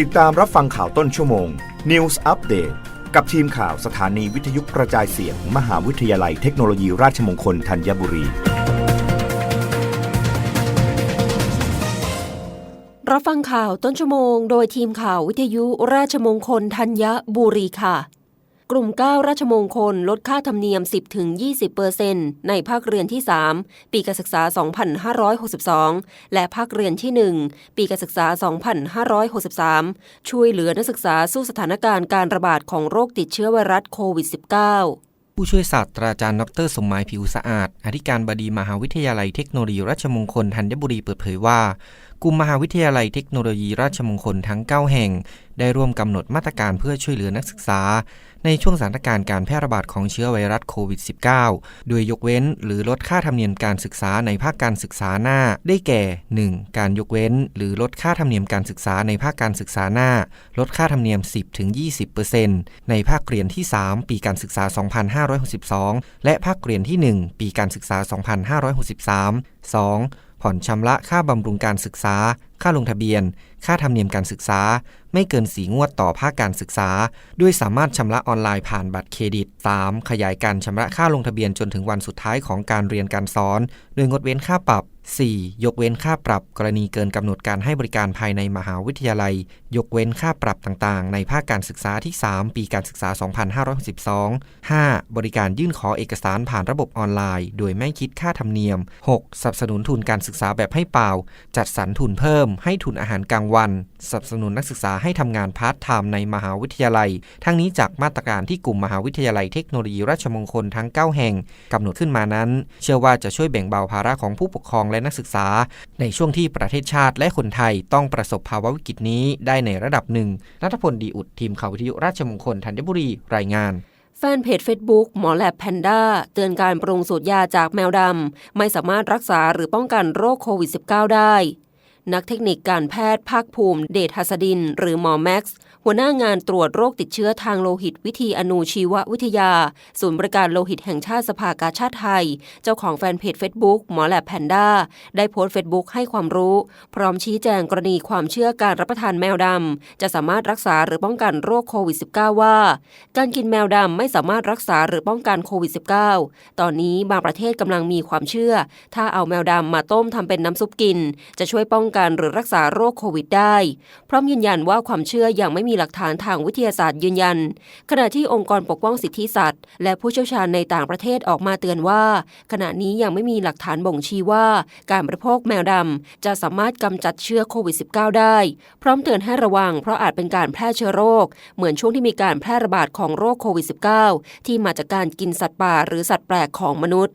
ติดตามรับฟังข่าวต้นชั่วโมง News Update กับทีมข่าวสถานีวิทยุกระจายเสียงมหาวิทยาลัยเทคโนโลยีราชมงคลธัญบุรี รับฟังข่าวต้นชั่วโมง โดยทีมข่าววิทยุราชมงคลธัญบุรีค่ะ กลุ่ม 9 ราชมงคล ลดค่าธรรมเนียม 10-20%ในภาคเรียนที่ 3 ปีการศึกษา 2562 และภาคเรียนที่ 1 ปีการศึกษา 2563 ช่วยเหลือนักศึกษาสู้สถานการณ์การระบาดของโรคติดเชื้อไวรัสโควิด -19 ผู้ช่วยศาสตราจารย์ดรสมหมายผิวสะอาด อธิการบดีมหาวิทยาลัยเทคโนโลยีราชมงคลธัญบุรีเปิดเผยว่า กลุ่มมหาวิทยาลัยเทคโนโลยีราชมงคลทั้ง 9 แห่งได้ร่วมกำหนดมาตรการเพื่อช่วยเหลือนักศึกษา ในช่วงสถานการณ์การแพร่ระบาดของเชื้อไวรัสโควิด -19 โดยยกเว้นหรือลดค่าธรรมเนียมการศึกษาในภาคการศึกษาหน้า ได้แก่ 1. การยกเว้น หรือลดค่าธรรมเนียมการศึกษาในภาคการศึกษาหน้า ลดค่าธรรมเนียม 10-20%ในภาคเรียนที่ 3 ปีการศึกษา 2562 และภาคเรียนที่ 1 ปีการศึกษา 2563 2. ผ่อนชำระค่าบำรุงการศึกษา ค่าลงทะเบียน ค่าธรรมเนียมการศึกษา ไม่เกินสีงวดต่อภาคการศึกษา ด้วยสามารถชำระออนไลน์ผ่านบัตรเครดิต 3. ขยายการชำระค่าลงทะเบียนจนถึงวันสุดท้ายของการเรียนการสอน โดยงดเว้นค่าปรับ 4. ยกเว้นค่าปรับกรณีเกินกำหนดการให้บริการภายในมหาวิทยาลัย ยกเว้นค่าปรับต่างๆ ในภาคการศึกษาที่ 3 ปีการศึกษา 2562 5. บริการยื่นขอเอกสารผ่านระบบออนไลน์ โดยไม่คิดค่าธรรมเนียม 6. สนับสนุนทุนการศึกษาแบบให้เปล่า จัดสรรทุนเพิ่มให้ทุนอาหารกลางวันสนับสนุนนักศึกษาให้ทำงานพาร์ทไทม์ในมหาวิทยาลัย ทั้งนี้จากมาตรการที่กลุ่มมหาวิทยาลัยเทคโนโลยีราชมงคลทั้ง 9 แห่งกำหนดขึ้นมานั้น เชื่อว่าจะช่วยแบ่งเบาภาระของผู้ปกครองและนักศึกษา ในช่วงที่ประเทศชาติและคนไทยต้องประสบภาวะวิกฤตนี้ได้ในระดับหนึ่งนัทพลดีอุดทีมข่าววิทยุราชมงคลธัญบุรีรายงานแฟนเพจ Facebook หมอแลบแพนด้าเตือนการปรุงสูตรยาจากแมวดำ ไม่สามารถรักษาหรือป้องกันโรคโควิด -19 ได้ นักเทคนิคการแพทย์ภาคภูมิ เดชหัสดิน หรือหมอแม็กซ์หัวหน้างานตรวจโรคติดเชื้อทางโลหิตวิธีอนูชีววิทยา ศูนย์บริการโลหิตแห่งชาติสภากาชาติไทย เจ้าของแฟนเพจ Facebook หมอแลบแพนด้าได้โพสต์เฟซบุ๊กให้ความรู้ พร้อมชี้แจงกรณีความเชื่อการรับประทานแมวดำ จะสามารถรักษาหรือป้องกันโรคโควิด -19 ว่า การกินแมวดำไม่สามารถรักษาหรือป้องกันโควิด -19 ตอนนี้บางประเทศกำลังมีความเชื่อ ถ้าเอาแมวดำมาต้มทำเป็นน้ำซุปกิน จะช่วยป้องกันหรือรักษาโรคโควิดได้ พร้อมยืนยันว่าความเชื่อยังไม่มีหลักฐานทางวิทยาศาสตร์ยืนยัน ขณะที่องค์กรปกป้องสิทธิสัตว์ และผู้เชี่ยวชาญในต่างประเทศออกมาเตือนว่า ขณะนี้ยังไม่มีหลักฐานบ่งชี้ว่าการบริโภคแมวดำจะสามารถกำจัดเชื้อโควิด -19 ได้ พร้อมเตือนให้ระวังเพราะอาจเป็นการแพร่เชื้อโรค เหมือนช่วงที่มีการแพร่ระบาดของโรคโควิด -19 ที่มาจากการกินสัตว์ป่าหรือสัตว์แปลกของมนุษย์